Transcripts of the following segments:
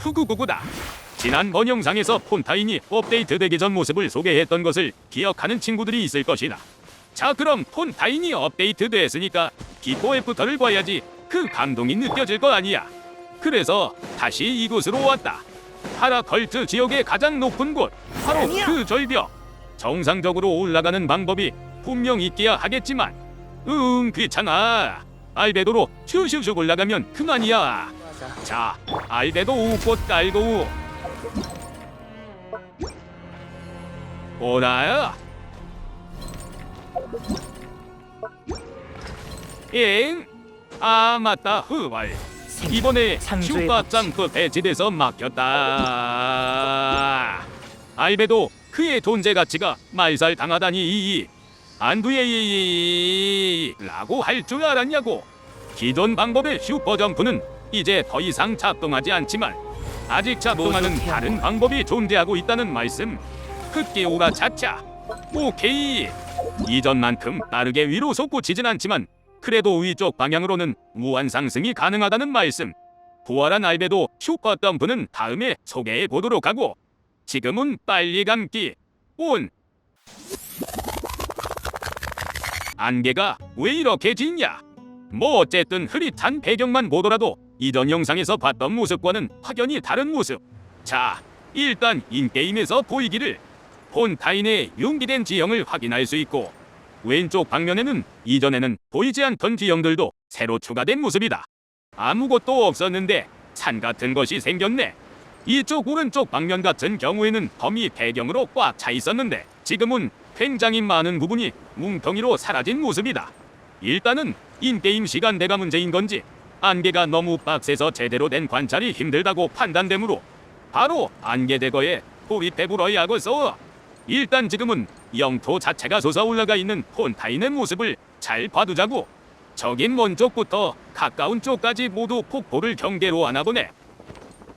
후구구구다. 지난 번 영상에서 폰타인이 업데이트 되기 전 모습을 소개했던 것을 기억하는 친구들이 있을 것이다. 자 그럼 폰타인이 업데이트 됐으니까 기포 애프터를 봐야지 그 감동이 느껴질 거 아니야. 그래서 다시 이곳으로 왔다. 파라컬트 지역의 가장 높은 곳 바로 그 절벽. 정상적으로 올라가는 방법이 분명 있기야 하겠지만 응 귀찮아. 알베도로 슈슈슉 올라가면 그만이야. 자, 알베도 우꽃 깔고 오라야. 엥? 아 맞다 흐발. 이번에 창조의 슈퍼 점프 배치돼서 막혔다. 알베도 그의 존재 가치가 말살 당하다니 안두예라고 할 줄 알았냐고. 기존 방법의 슈퍼 점프는 이제 더 이상 작동하지 않지만 아직 작동하는 모두 다른. 방법이 존재하고 있다는 말씀. 흑기오라 차차. 오케이. 이전만큼 빠르게 위로 솟구치진 않지만 그래도 위쪽 방향으로는 무한 상승이 가능하다는 말씀. 부활한 알베도 슈퍼 덤프는 다음에 소개해 보도록 하고 지금은 빨리 감기 온 안개가 왜 이렇게 짙냐? 뭐 어쨌든 흐릿한 배경만 보더라도 이전 영상에서 봤던 모습과는 확연히 다른 모습. 자, 일단 인게임에서 보이기를 폰타인의 융기된 지형을 확인할 수 있고 왼쪽 방면에는 이전에는 보이지 않던 지형들도 새로 추가된 모습이다. 아무것도 없었는데 산 같은 것이 생겼네. 이쪽 오른쪽 방면 같은 경우에는 범위 배경으로 꽉 차 있었는데 지금은 굉장히 많은 부분이 뭉텅이로 사라진 모습이다. 일단은 인게임 시간대가 문제인 건지 안개가 너무 빡세서 제대로 된 관찰이 힘들다고 판단되므로 바로 안개 대거에 돌입해 불어야겠어. 일단 지금은 영토 자체가 솟아올라가 있는 폰타인의 모습을 잘 봐두자고. 저긴 먼 쪽부터 가까운 쪽까지 모두 폭포를 경계로 하나 보네.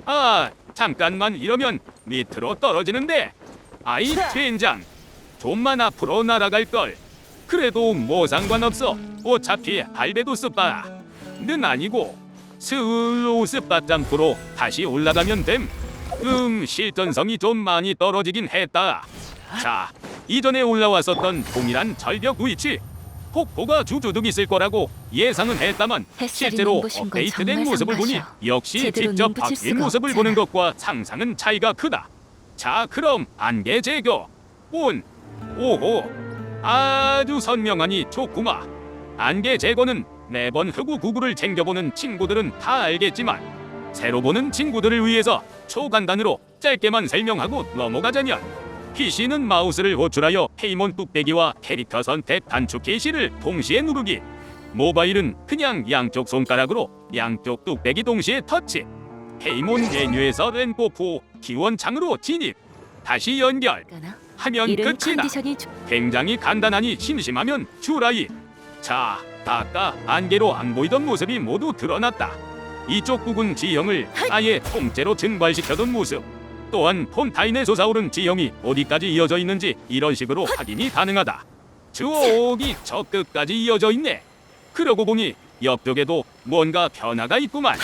아, 잠깐만 이러면 밑으로 떨어지는데. 아이 젠장. 좀만 앞으로 날아갈 걸. 그래도 뭐 상관없어. 어차피 알베도스 바 는 아니고 스로우스 바짬프로 다시 올라가면 됨. 음, 실전성이 좀 많이 떨어지긴 했다. 자, 이전에 올라왔었던 동일한 절벽 위치. 폭포가 주주득 있을 거라고 예상은 했다만 실제로 업데이트된 모습을 보니. 역시 직접 바뀐 모습을 없잖아. 보는 것과 상상은 차이가 크다. 자, 그럼 안개 제거. 온. 오호. 아주 선명하니 좋구마. 안개 제거는 매번 흑우 구구를 챙겨보는 친구들은 다 알겠지만 새로 보는 친구들을 위해서 초간단으로 짧게만 설명하고 넘어가자면 PC는 마우스를 호출하여 페이몬 뚝배기와 캐릭터 선택 단축 게시를 동시에 누르기 모바일은 그냥 양쪽 손가락으로 양쪽 뚝배기 동시에 터치 페이몬 메뉴에서 랜포프 기원창으로 진입 다시 연결? 하면 끝이다 굉장히 간단하니 심심하면 주라이. 자, 아까 안개로 안 보이던 모습이 모두 드러났다. 이쪽 부근 지형을 아예 통째로 증발시켜둔 모습. 또한 폰타인에 솟아오른 지형이 어디까지 이어져 있는지 이런 식으로 확인이 가능하다. 저기 저 끝까지 이어져 있네. 그러고 보니 옆쪽에도 뭔가 변화가 있구만.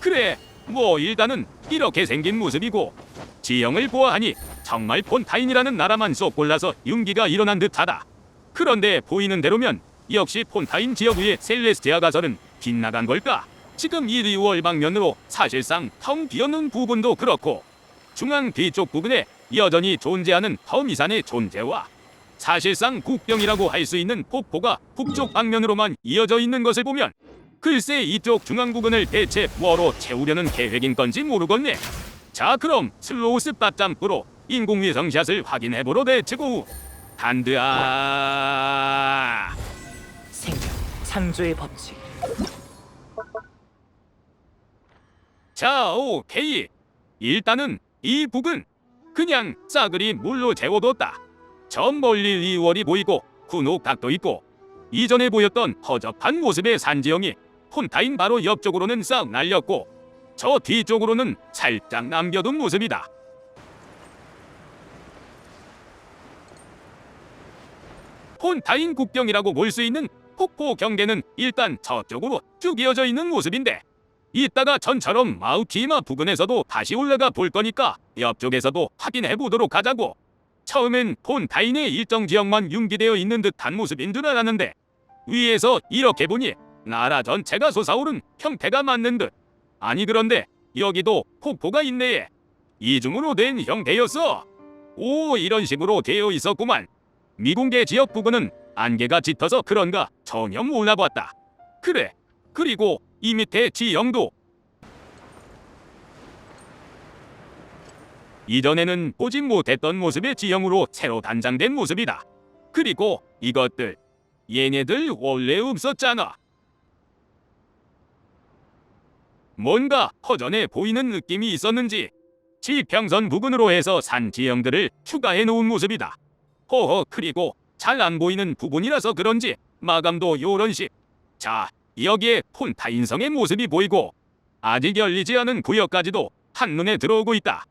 그래, 뭐 일단은 이렇게 생긴 모습이고 지형을 보아하니 정말 폰타인이라는 나라만 쏙 골라서 윤기가 일어난 듯하다. 그런데 보이는 대로면 역시 폰타인 지역 위의 셀레스티아 가설은 빗나간 걸까? 지금 이 리월 방면으로 사실상 텅 비었는 부분도 그렇고 중앙 뒤쪽 부근에 여전히 존재하는 터미산의 존재와 사실상 국경이라고 할 수 있는 폭포가 북쪽 방면으로만 이어져 있는 것을 보면 글쎄 이쪽 중앙 부근을 대체 뭐로 채우려는 계획인 건지 모르겠네. 자 그럼 슬로우스 빠짬프로 인공위성 샷을 확인해보러 대치고 후 단드아 창조의 법칙. 자 오케이. 일단은 이 북은 그냥 싸그리 물로 재워뒀다. 저 멀리 리월이 보이고 군옥각도 있고 이전에 보였던 허접한 모습의 산지형이 폰타인 바로 옆쪽으로는 싹 날렸고 저 뒤쪽으로는 살짝 남겨둔 모습이다. 폰타인 국경이라고 볼 수 있는 폭포 경계는 일단 저쪽으로 쭉 이어져 있는 모습인데 이따가 전처럼 마우키마 부근에서도 다시 올라가 볼 거니까 옆쪽에서도 확인해 보도록 하자고. 처음엔 폰타인의 일정 지역만 융기되어 있는 듯한 모습인 줄 알았는데 위에서 이렇게 보니 나라 전체가 솟아오른 형태가 맞는 듯. 아니 그런데 여기도 폭포가 있네. 이중으로 된 형태였어. 오 이런 식으로 되어 있었구만. 미공개 지역 부근은 안개가 짙어서 그런가 전혀 몰라봤다. 그래. 그리고 이 밑에 지형도 이전에는 보지 못했던 모습의 지형으로 새로 단장된 모습이다. 그리고 이것들 얘네들 원래 없었잖아. 뭔가 허전해 보이는 느낌이 있었는지 지평선 부근으로 해서 산 지형들을 추가해 놓은 모습이다. 허허 그리고 잘 안 보이는 부분이라서 그런지 마감도 요런 식. 자 여기에 폰타인성의 모습이 보이고 아직 열리지 않은 구역까지도 한눈에 들어오고 있다.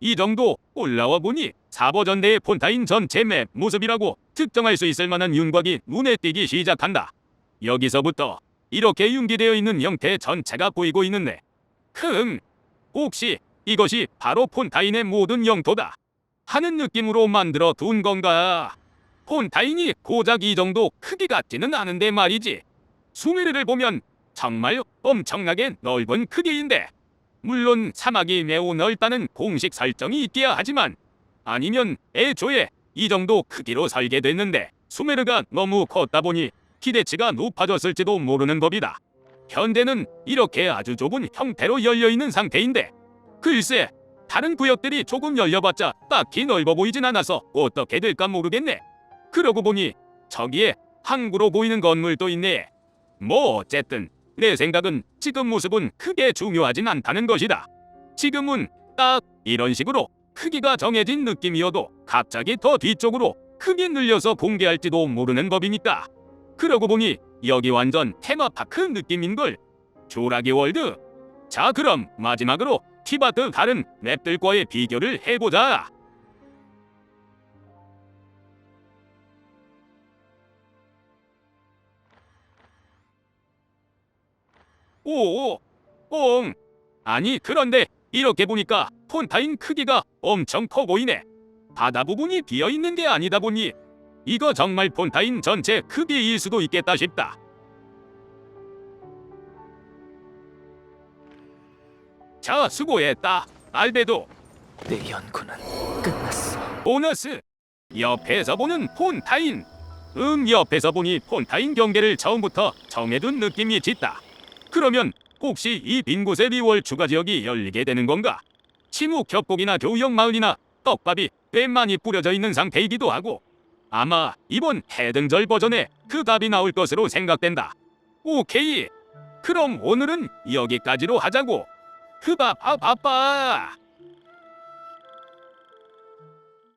이 정도 올라와 보니 사버전대의 폰타인 전체 맵 모습이라고 특정할 수 있을 만한 윤곽이 눈에 띄기 시작한다. 여기서부터 이렇게 융기되어 있는 형태 전체가 보이고 있는데 흠 혹시 이것이 바로 폰타인의 모든 영토다 하는 느낌으로 만들어 둔 건가? 폰타인이 고작 이 정도 크기 같지는 않은데 말이지. 수메르를 보면 정말 엄청나게 넓은 크기인데 물론 사막이 매우 넓다는 공식 설정이 있기야 하지만 아니면 애초에 이 정도 크기로 설계됐는데 수메르가 너무 컸다 보니 기대치가 높아졌을지도 모르는 법이다. 현재는 이렇게 아주 좁은 형태로 열려 있는 상태인데 글쎄 다른 구역들이 조금 열려봤자 딱히 넓어 보이진 않아서 어떻게 될까 모르겠네. 그러고 보니 저기에 항구로 보이는 건물도 있네. 뭐 어쨌든 내 생각은 지금 모습은 크게 중요하진 않다는 것이다. 지금은 딱 이런 식으로 크기가 정해진 느낌이어도 갑자기 더 뒤쪽으로 크게 늘려서 공개할지도 모르는 법이니까. 그러고 보니 여기 완전 테마파크 느낌인걸. 조라기 월드. 자 그럼 마지막으로 티바트 다른 맵들과의 비교를 해보자. 오, 뽕. 아니 그런데 이렇게 보니까 폰타인 크기가 엄청 커 보이네. 바다 부분이 비어 있는 게 아니다 보니 이거 정말 폰타인 전체 크기일 수도 있겠다 싶다. 자, 수고했다. 알베도 내 연구는 끝났어. 보너스. 옆에서 보는 폰타인. 음, 옆에서 보니 폰타인 경계를 처음부터 정해둔 느낌이 짙다. 그러면 혹시 이 빈 곳에 리월 추가 지역이 열리게 되는 건가? 침묵 협곡이나 교역 마을이나 떡밥이 꽤 많이 뿌려져 있는 상태이기도 하고 아마 이번 해등절 버전에 그 답이 나올 것으로 생각된다. 오케이. 그럼 오늘은 여기까지로 하자고. 흐바바바바.